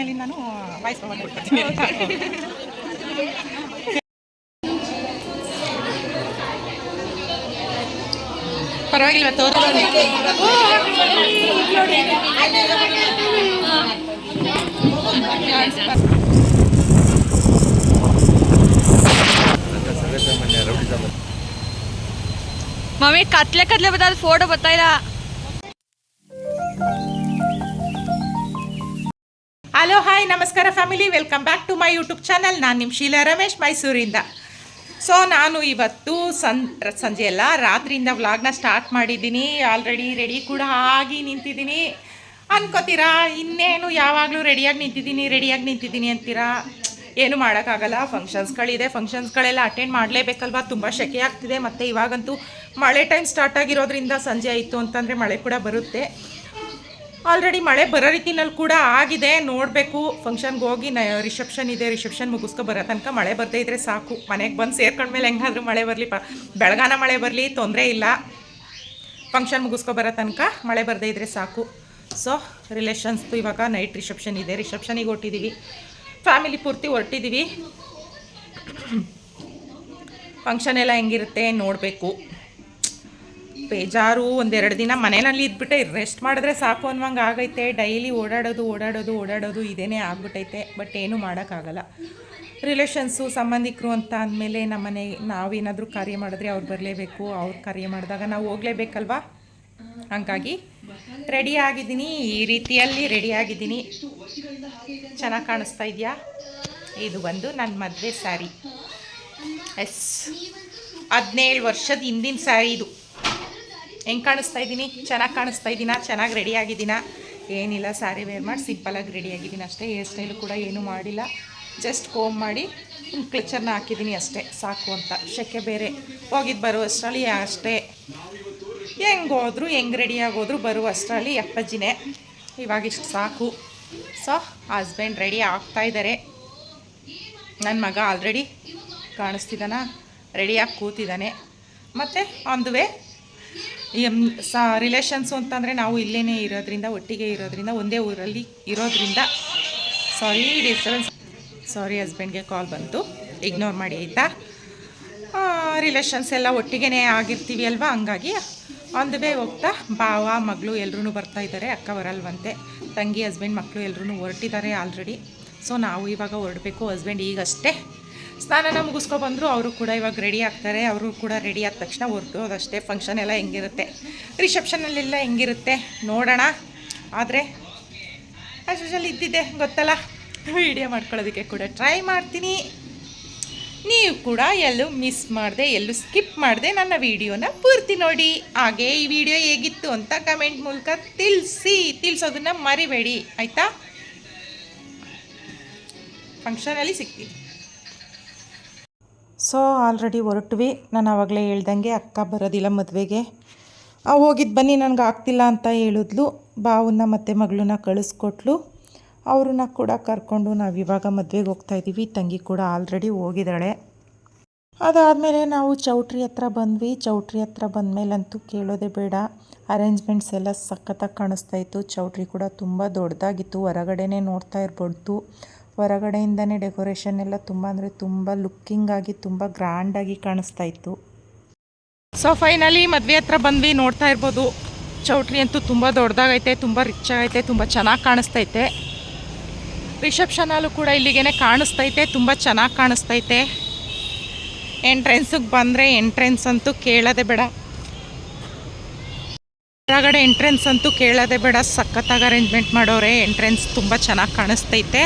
ಆಮೇಲೆ ನಾನು voice over ಕೊಡ್ತೀನಿ ಪರವಾಗಿಲ್ವ ತೋರು ಮಮ್ಮಿ ಕತ್ಲೆ ಕತ್ಲೆ ಬತ್ತ ಫೋಟೋ ಬರ್ತಾ ಹಲೋ ಹಾಯ್ ನಮಸ್ಕಾರ family welcome back to my YouTube channel ನಾನು ನಿಮ್ಮ ಶೀಲಾ ರಮೇಶ್, ಮೈಸೂರಿಂದ. ಸೊ ನಾನು ಇವತ್ತು ಸನ್, ಸಂಜೆ ಎಲ್ಲ ರಾತ್ರಿಯಿಂದ ವ್ಲಾಗ್ನ ಸ್ಟಾರ್ಟ್ ಮಾಡಿದ್ದೀನಿ. ಆಲ್ರೆಡಿ ರೆಡಿ ಕೂಡ ಆಗಿ ನಿಂತಿದ್ದೀನಿ. ಅನ್ಕೋತೀರಾ, ಇನ್ನೇನು ಯಾವಾಗಲೂ ರೆಡಿಯಾಗಿ ನಿಂತಿದ್ದೀನಿ ರೆಡಿಯಾಗಿ ನಿಂತಿದ್ದೀನಿ ಅಂತೀರಾ? ಏನು ಮಾಡೋಕ್ಕಾಗಲ್ಲ. ಫಂಕ್ಷನ್ಸ್ಗಳಿದೆ ಫಂಕ್ಷನ್ಸ್ಗಳೆಲ್ಲ ಅಟೆಂಡ್ ಮಾಡಲೇಬೇಕಲ್ವಾ? ತುಂಬ ಶೆಕೆ ಆಗ್ತಿದೆ. ಮತ್ತು ಇವಾಗಂತೂ ಮಳೆ ಟೈಮ್ ಸ್ಟಾರ್ಟ್ ಆಗಿರೋದ್ರಿಂದ ಸಂಜೆ ಆಯಿತು ಅಂತಂದರೆ ಮಳೆ ಕೂಡ ಬರುತ್ತೆ. ಆಲ್ರೆಡಿ ಮಳೆ ಬರೋ ರೀತಿನಲ್ಲಿ ಕೂಡ ಆಗಿದೆ. ನೋಡಬೇಕು. ಫಂಕ್ಷನ್ಗೆ ಹೋಗಿ ನ ರಿಸೆಪ್ಷನ್ ಇದೆ. ರಿಸೆಪ್ಷನ್ ಮುಗಿಸ್ಕೊ ಬರೋ ತನಕ ಮಳೆ ಬರದೇ ಇದ್ರೆ ಸಾಕು. ಮನೆಗೆ ಬಂದು ಸೇರ್ಕೊಂಡ್ಮೇಲೆ ಹೆಂಗಾದ್ರೂ ಮಳೆ ಬರಲಿ. ಪ ಬೆಳಗಾನ ಮಳೆ ಬರಲಿ. ತೊಂದರೆ ಇಲ್ಲ. ಫಂಕ್ಷನ್ ಮುಗಿಸ್ಕೊ ಬರೋ ತನಕ ಮಳೆ ಬರದೇ ಇದ್ರೆ ಸಾಕು. ಸೊ ರಿಲೇಷನ್ಸ್ದು ಇವಾಗ ನೈಟ್ ರಿಸೆಪ್ಷನ್ ಇದೆ. ರಿಸೆಪ್ಷನಿಗೆ ಹೊಟ್ಟಿದ್ದೀವಿ ಫ್ಯಾಮಿಲಿ ಪೂರ್ತಿ ಹೊರಟಿದ್ದೀವಿ ಫಂಕ್ಷನ್ ಎಲ್ಲ ಹೆಂಗಿರುತ್ತೆ ನೋಡಬೇಕು. ಬೇಜಾರು ಒಂದೆರಡು ದಿನ ಮನೆಯಲ್ಲಿ ಇದ್ಬಿಟ್ಟೆ ರೆಸ್ಟ್ ಮಾಡಿದ್ರೆ ಸಾಕು ಅನ್ನೋಂಗೆ ಆಗೈತೆ. ಡೈಲಿ ಓಡಾಡೋದು ಓಡಾಡೋದು ಓಡಾಡೋದು ಇದೇ ಆಗ್ಬಿಟ್ಟೈತೆ. ಬಟ್ ಏನೂ ಮಾಡೋಕ್ಕಾಗಲ್ಲ. ರಿಲೇಷನ್ಸು ಸಂಬಂಧಿಕರು ಅಂತ ಅಂದಮೇಲೆ ನಮ್ಮ ನಮ್ಮನೆ ನಾವೇನಾದರೂ ಕಾರ್ಯ ಮಾಡಿದ್ರೆ ಅವ್ರು ಬರಲೇಬೇಕು. ಅವ್ರು ಕಾರ್ಯ ಮಾಡಿದಾಗ ನಾವು ಹೋಗಲೇಬೇಕಲ್ವಾ? ಹಂಗಾಗಿ ರೆಡಿ ಆಗಿದ್ದೀನಿ. ಈ ರೀತಿಯಲ್ಲಿ ರೆಡಿ ಆಗಿದ್ದೀನಿ. ಚೆನ್ನಾಗಿ ಕಾಣಿಸ್ತಾ ಇದೆಯಾ? ಇದು ಬಂದು ನನ್ನ ಮದುವೆ ಸ್ಯಾರಿ ಎಸ್ ಹದಿನೇಳು ವರ್ಷದ ಹಿಂದಿನ ಸ್ಯಾರಿ ಇದು. ಹೆಂಗೆ ಕಾಣಿಸ್ತಾ ಇದ್ದೀನಿ? ಚೆನ್ನಾಗಿ ಕಾಣಿಸ್ತಾ ಇದ್ದೀನಾ? ಚೆನ್ನಾಗಿ ರೆಡಿ ಆಗಿದ್ದೀನಾ? ಏನಿಲ್ಲ ಸ್ಯಾರಿ ವೇರ್ ಮಾಡಿ ಸಿಂಪಲಾಗಿ ರೆಡಿ ಆಗಿದ್ದೀನಿ ಅಷ್ಟೇ. ಹೇರ್ ಸ್ಟೈಲು ಕೂಡ ಏನೂ ಮಾಡಿಲ್ಲ. ಜಸ್ಟ್ ಕೋಮ್ ಮಾಡಿ ಕ್ಲಚರ್ನ ಹಾಕಿದ್ದೀನಿ ಅಷ್ಟೇ. ಸಾಕು ಅಂತ. ಶೆಕೆ ಬೇರೆ. ಹೋಗಿದ್ದು ಬರೋ ಅಷ್ಟರಲ್ಲಿ ಅಷ್ಟೇ. ಹೆಂಗೆ ಹೋದ್ರು, ಹೆಂಗೆ ರೆಡಿ ಆಗೋದ್ರು ಬರುವ ಅಷ್ಟರಲ್ಲಿ ಅಪ್ಪಾಜಿನೇ. ಇವಾಗ ಇಷ್ಟು ಸಾಕು. ಸೊ ಹಸ್ಬೆಂಡ್ ರೆಡಿ ಆಗ್ತಾ ಇದ್ದಾರೆ ನನ್ನ ಮಗ ಆಲ್ರೆಡಿ ಕಾಣಿಸ್ತಿದ್ದಾನ ರೆಡಿಯಾಗಿ ಕೂತಿದ್ದಾನೆ ಮತ್ತು ಆನ್ ದ ವೇ ಸ ರಿಲೇಷನ್ಸು ಅಂತಂದರೆ ನಾವು ಇಲ್ಲೇ ಇರೋದ್ರಿಂದ, ಒಟ್ಟಿಗೆ ಇರೋದ್ರಿಂದ, ಒಂದೇ ಊರಲ್ಲಿ ಇರೋದ್ರಿಂದ ಸಾರಿ ಡಿಸ್ಟರ್ಬೆನ್ಸ್ ಸಾರಿ ಹಸ್ಬೆಂಡ್ಗೆ ಕಾಲ್ ಬಂತು. ಇಗ್ನೋರ್ ಮಾಡಿ, ಆಯಿತಾ? ರಿಲೇಷನ್ಸ್ ಎಲ್ಲ ಒಟ್ಟಿಗೆ ಆಗಿರ್ತೀವಿ ಅಲ್ವಾ? ಹಂಗಾಗಿ ಆನ್ ವೇ ಹೋಗ್ತಾ, ಭಾವ, ಮಗಳು ಎಲ್ಲರೂ ಬರ್ತಾ ಇದ್ದಾರೆ, ಅಕ್ಕ ಬರಲ್ವಂತೆ. ತಂಗಿ ಹಸ್ಬೆಂಡ್ ಮಕ್ಕಳು ಎಲ್ಲರೂ ಹೊರಟಿದ್ದಾರೆ ಆಲ್ರೆಡಿ ಸೊ ನಾವು ಇವಾಗ ಹೊರಡಬೇಕು ಹಸ್ಬೆಂಡ್ ಈಗಷ್ಟೇ. ಸ್ನಾನನ ಮುಗಿಸ್ಕೊ ಬಂದರು, ಅವರು ಕೂಡ ಇವಾಗ ರೆಡಿ ಆಗ್ತಾರೆ. ಅವರು ಕೂಡ ರೆಡಿ ಆದ ತಕ್ಷಣ ಹೊರಟೋದಷ್ಟೇ ಫಂಕ್ಷನ್ ಎಲ್ಲ ಹೆಂಗಿರುತ್ತೆ. ರಿಸೆಪ್ಷನಲ್ಲೆಲ್ಲ ಹೆಂಗಿರುತ್ತೆ ನೋಡೋಣ. ಆದರೆ ಅಷ್ಟರಲ್ಲಿ ಇದ್ದಿದ್ದೆ ಗೊತ್ತಲ್ಲ? ವೀಡಿಯೋ ಮಾಡ್ಕೊಳ್ಳೋದಕ್ಕೆ ಕೂಡ ಟ್ರೈ ಮಾಡ್ತೀನಿ. ನೀವು ಕೂಡ ಎಲ್ಲೂ ಮಿಸ್ ಮಾಡಿದೆ, ಎಲ್ಲೂ ಸ್ಕಿಪ್ ಮಾಡಿದೆ ನನ್ನ ವಿಡಿಯೋನ ಪೂರ್ತಿ ನೋಡಿ. ಹಾಗೆ ಈ ವಿಡಿಯೋ ಹೇಗಿತ್ತು ಅಂತ ಕಮೆಂಟ್ ಮೂಲಕ ತಿಳಿಸಿ. ತಿಳಿಸೋದನ್ನ ಮರಿಬೇಡಿ. ಆಯಿತಾ? ಫಂಕ್ಷನಲ್ಲಿ ಸಿಗ್ತೀನಿ. ಸೊ ಆಲ್ರೆಡಿ ಹೊರಟ್ವಿ. ನಾನು ಆವಾಗಲೇ ಹೇಳ್ದಂಗೆ ಅಕ್ಕ ಬರೋದಿಲ್ಲ ಮದುವೆಗೆ. ಹೋಗಿದ್ದು ಬನ್ನಿ, ನನಗೆ ಆಗ್ತಿಲ್ಲ ಅಂತ ಹೇಳಿದ್ಲು. ಬಾವನ್ನ ಮತ್ತು ಮಗಳನ್ನ ಕಳಿಸ್ಕೊಟ್ಲು. ಅವ್ರನ್ನ ಕೂಡ ಕರ್ಕೊಂಡು ನಾವು ಇವಾಗ ಮದುವೆಗೆ ಹೋಗ್ತಾ ಇದ್ದೀವಿ ತಂಗಿ ಕೂಡ ಆಲ್ರೆಡಿ ಹೋಗಿದ್ದಾಳೆ. ಅದಾದಮೇಲೆ ನಾವು ಚೌಟ್ರಿ ಹತ್ರ ಬಂದ್ವಿ. ಚೌಟ್ರಿ ಹತ್ರ ಬಂದಮೇಲಂತೂ ಕೇಳೋದೇ ಬೇಡ. ಅರೇಂಜ್ಮೆಂಟ್ಸ್ ಎಲ್ಲ ಸಖತ್ತಾಗಿ ಕಾಣಿಸ್ತಾ ಇತ್ತು. ಚೌಟ್ರಿ ಕೂಡ ತುಂಬ ದೊಡ್ಡದಾಗಿತ್ತು ಹೊರಗಡೆನೇ ನೋಡ್ತಾ ಇರ್ಬೋದು ಹೊರಗಡೆಯಿಂದನೇ ಡೆಕೋರೇಷನ್ ಎಲ್ಲ ತುಂಬ ಅಂದರೆ ತುಂಬ ಲುಕ್ಕಿಂಗ್ ಆಗಿ, ತುಂಬ ಗ್ರ್ಯಾಂಡಾಗಿ ಕಾಣಿಸ್ತಾ ಇತ್ತು. ಸೊ ಫೈನಲಿ ಮದುವೆ ಹತ್ರ ಬಂದ್ವಿ, ನೋಡ್ತಾ ಇರ್ಬೋದು. ಚೌಟ್ರಿ ಅಂತೂ ತುಂಬ ದೊಡ್ಡದಾಗೈತೆ, ತುಂಬ ರಿಚ್ ಆಗೈತೆ, ತುಂಬ ಚೆನ್ನಾಗಿ ಕಾಣಿಸ್ತೈತೆ. ರಿಸೆಪ್ಷನ್ ಅಲ್ಲೂ ಕೂಡ ಇಲ್ಲಿಗೇನೆ ಕಾಣಿಸ್ತೈತೆ, ತುಂಬ ಚೆನ್ನಾಗಿ ಕಾಣಿಸ್ತೈತೆ. ಎಂಟ್ರೆನ್ಸಿಗೆ ಬಂದರೆ ಎಂಟ್ರೆನ್ಸ್ ಅಂತೂ ಕೇಳೋದೇ ಬೇಡ. ಹೊರಗಡೆ ಎಂಟ್ರೆನ್ಸ್ ಅಂತೂ ಕೇಳೋದೇ ಬೇಡ. ಸಖತ್ತಾಗಿ ಅರೇಂಜ್ಮೆಂಟ್ ಮಾಡೋರೆ ಎಂಟ್ರೆನ್ಸ್ ತುಂಬ ಚೆನ್ನಾಗಿ ಕಾಣಿಸ್ತೈತೆ.